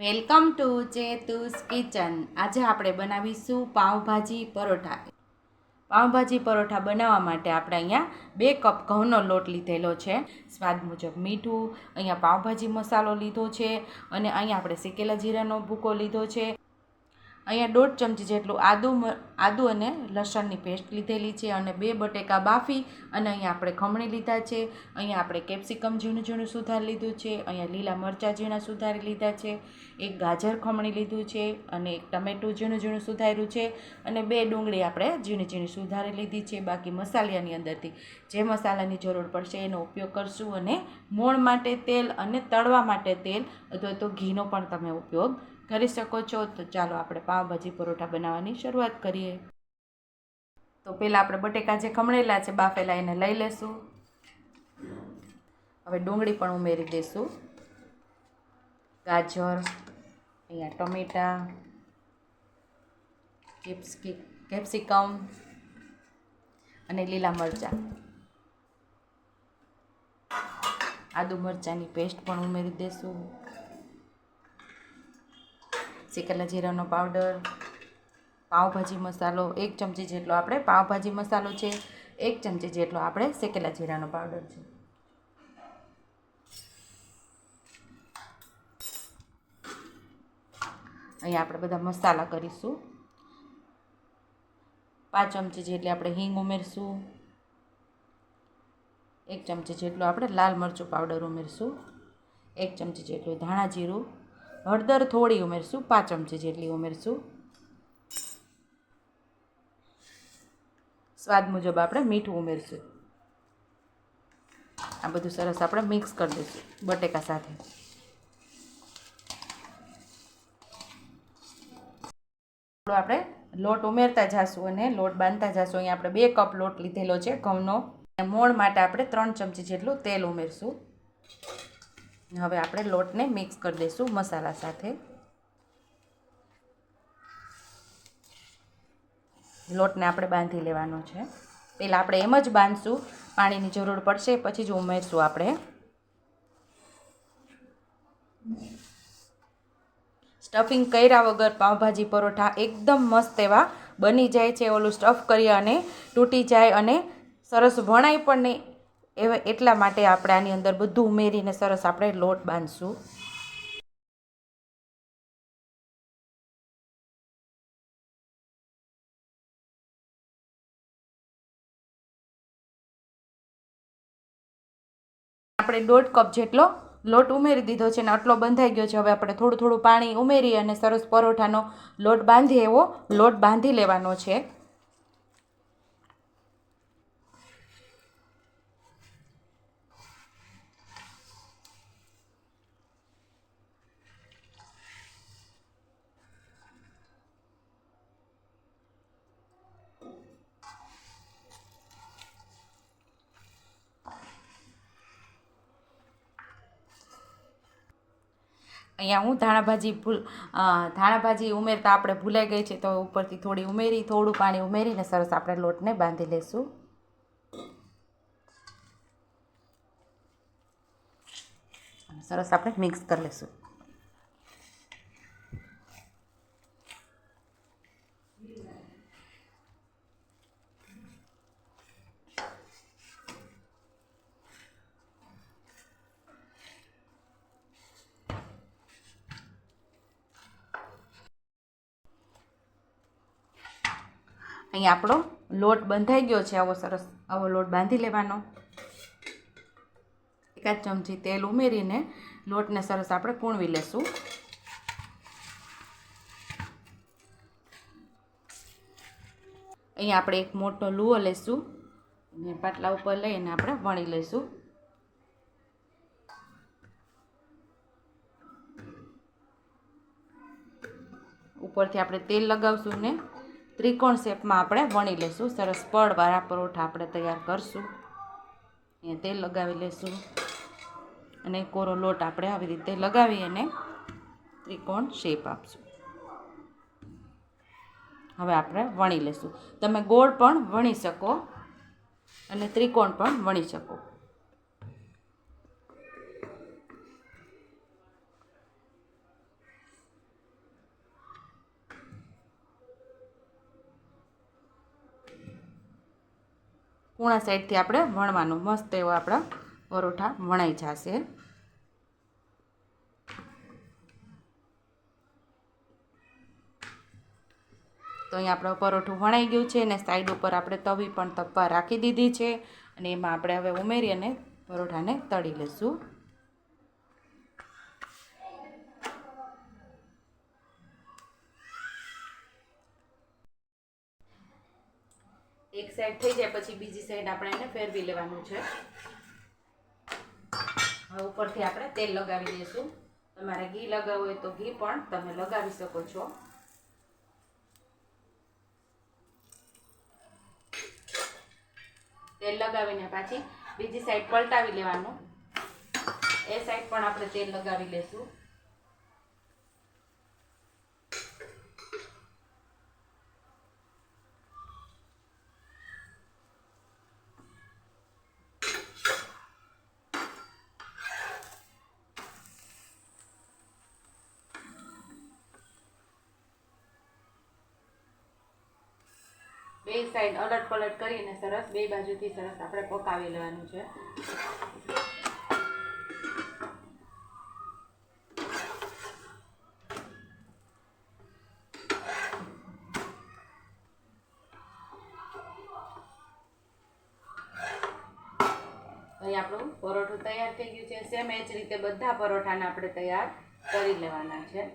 Welcome to ચેતુસ kitchen. આજે આપણે બનાવીશું પાઉંભાજી પરોઠા. પાઉંભાજી પરોઠા બનાવવા માટે આપણે અહીંયા બે કપ ઘઉંનો લોટ લીધેલો છે. સ્વાદ મુજબ મીઠું, અહીંયા પાઉંભાજી મસાલો લીધો છે અને અહીંયા આપણે શેકેલા જીરાનો ભૂકો લીધો છે. અહીંયા દોઢ ચમચી જેટલું આદુ આદુ અને લસણની પેસ્ટ લીધેલી છે અને બે બટેકા બાફી અને અહીંયા આપણે ખમણી લીધા છે. અહીંયા આપણે કેપ્સિકમ ઝીણું ઝીણું સુધારી લીધું છે. અહીંયા લીલા મરચાં ઝીણા સુધારી લીધા છે. એક ગાજર ખમણી લીધું છે અને એક ટમેટું ઝીણું ઝીણું સુધાર્યું છે અને બે ડુંગળી આપણે ઝીણી ઝીણી સુધારી લીધી છે. બાકી મસાલિયાની અંદરથી જે મસાલાની જરૂર પડશે એનો ઉપયોગ કરશું અને મોણ માટે તેલ અને તળવા માટે તેલ અથવા તો ઘીનો પણ તમે ઉપયોગ કરી શકો છો? તો ચાલો આપણે પાવભાજી પરોઠા બનાવવાની શરૂઆત કરીએ. તો પહેલાં આપણે બટેકા જે ખમણેલા છે બાફેલા એને લઈ લેશું. હવે ડુંગળી પણ ઉમેરી દઈશું ગાજર, અહીંયા ટમેટા, કેપ્સિ, કેપ્સિકમ અને લીલા મરચાં. આદુ મરચાંની પેસ્ટ પણ ઉમેરી દઈશું શેકેલા જીરાનો પાવડર, પાવભાજી મસાલો, એક ચમચી જેટલો આપણે પાવભાજી મસાલો છે, એક ચમચી જેટલો આપણે શેકેલા જીરાનો પાવડર છે. અહીંયા આપણે બધા મસાલા કરીશું. પાંચ ચમચી જેટલી આપણે હિંગ ઉમેરશું. એક ચમચી જેટલું આપણે લાલ મરચું પાવડર ઉમેરશું. એક ચમચી જેટલું ધાણા જીરું. હળદર થોડી ઉમેરશું, પાંચ ચમચી જેટલી ઉમેરશું. સ્વાદ મુજબ આપણે મીઠું ઉમેરશું. આ બધું સરસ આપણે મિક્સ કરી દઈશું, બટેકા સાથે. થોડો આપણે લોટ ઉમેરતા જાશું અને લોટ બાંધતા જાશું. અહીંયા આપણે બે કપ લોટ લીધેલો છે, ઘઉંનો. મોણ માટે આપણે ત્રણ ચમચી જેટલું તેલ ઉમેરશું. હવે આપણે લોટને મિક્સ કરી દઈશું મસાલા સાથે. લોટને આપણે બાંધી લેવાનો છે. પહેલાં આપણે એમ જ બાંધશું, પાણીની જરૂર પડશે, પછી જ ઉમેરશું આપણે. સ્ટફિંગ કર્યા વગર પાઉંભાજી પરોઠા એકદમ મસ્ત એવા બની જાય છે. ઓલું સ્ટફ કરી અને તૂટી જાય અને સરસ વણાય પણ નહીં એવા એટલા માટે આપણે આની અંદર બધું ઉમેરીને સરસ આપણે લોટ બાંધશું. આપણે દોઢ કપ જેટલો લોટ ઉમેરી દીધો છે ને આટલો બંધાઈ ગયો છે. હવે આપણે થોડું થોડું પાણી ઉમેરી અને સરસ પરોઠાનો લોટ બાંધીએ એવો લોટ બાંધી લેવાનો છે. અહીંયા હું ધાણાભાજી ભૂલ ધાણાભાજી ઉમેરતા આપણે ભૂલાઈ ગઈ છે તો ઉપરથી થોડી ઉમેરી, થોડું પાણી ઉમેરીને સરસ આપણે લોટને બાંધી લઈશું સરસ આપણે મિક્સ કરી લઈશું અહીંયા આપણો લોટ બંધાઈ ગયો છે. આવો સરસ આવો લોટ બાંધી લેવાનો. એકાદ ચમચી તેલ ઉમેરીને લોટને સરસ આપણે કૂણવી લેશું. અહીંયા આપણે એક મોટો લુઓ લઈશું અને પાટલા ઉપર લઈને આપણે વણી લઈશું ઉપરથી આપણે તેલ લગાવશું ને ત્રિકોણ શેપમાં આપણે વણી લઈશું સરસ પડવાળા પરોઠા આપણે તૈયાર કરશું. અહીંયા તેલ લગાવી લઈશું અને કોરો લોટ આપણે આવી રીતે લગાવી અને ત્રિકોણ શેપ આપશું. હવે આપણે વણી લઈશું તમે ગોળ પણ વણી શકો અને ત્રિકોણ પણ વણી શકો. પૂણા સાઈડથી આપણે વણવાનું. મસ્ત એવો આપણા પરોઠા વણાઈ જશે. તો અહીંયા આપણો પરોઠું વણાઈ ગયું છે અને સાઈડ ઉપર આપણે તવી પણ તપવા રાખી દીધી છે અને એમાં આપણે હવે ઉમેરી અને પરોઠાને તળી લઈશું. એક સાઈડ થઈ જાય, પછી બીજી સાઈડ આપણે એને ફેરવી લેવાનું છે. હવે ઉપરથી આપણે તેલ લગાવી દઈશું. તમારે ઘી લગાવવું હોય તો ઘી પણ તમે લગાવી શકો છો. તેલ લગાવીને પાછી બીજી સાઈડ પલટાવી લેવાનું. એ સાઈડ પણ આપણે તેલ લગાવી લેશું. બે સાઈડ અલટ પલટ કરીને સરસ, બે બાજુથી સરસ આપણે પકાવી લેવાનું છે. અહીં આપણું પરોઠું તૈયાર થઈ ગયું છે. સેમ એ જ રીતે બધા પરોઠાને આપણે તૈયાર કરી લેવાના છે.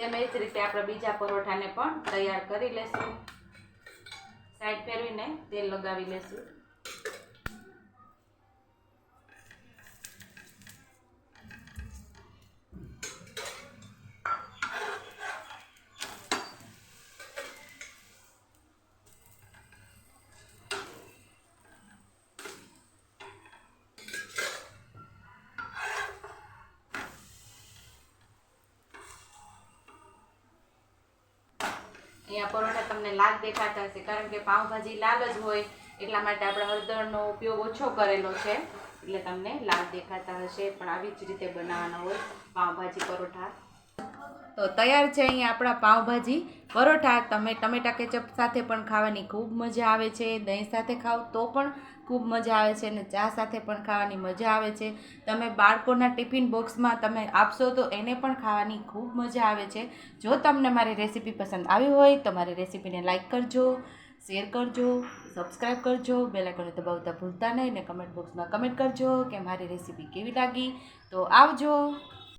સેમ એ જ રીતે આપણે બીજા પરોઠાને પણ તૈયાર કરી લેશું. સાઈડ ફેરવીને તેલ લગાવી લેશું. અહીંયા પરોઠા તમને લાલ દેખાતા હશે, કારણ કે પાઉંભાજી લાલ જ હોય, એટલા માટે આપણે હળદરનો ઉપયોગ ઓછો કરેલો છે. એટલે તમને લાલ દેખાતા હશે, પણ આવી જ રીતે બનાવવાના હોય પાઉંભાજી પરોઠા. તો તૈયાર છે અહીંયા આપણા પાઉંભાજી પરોઠા. તમે ટમેટા કેચપ સાથે પણ ખાવાની ખૂબ મજા આવે છે. દહીં સાથે ખાવ તો પણ ખૂબ મજા આવે છે અને ચા સાથે પણ ખાવાની મજા આવે છે. તમે બાળકોના ટિફિન બોક્સમાં તમે આપશો તો એને પણ ખાવાની ખૂબ મજા આવે છે. જો તમને મારી રેસીપી પસંદ આવી હોય તો મારી રેસીપીને લાઇક કરજો, શેર કરજો, સબસ્ક્રાઈબ કરજો બેલાઇકોને દબાવતા ભૂલતા નહીં ને કમેન્ટ બોક્સમાં કમેન્ટ કરજો કે મારી રેસીપી કેવી લાગી. તો આવજો.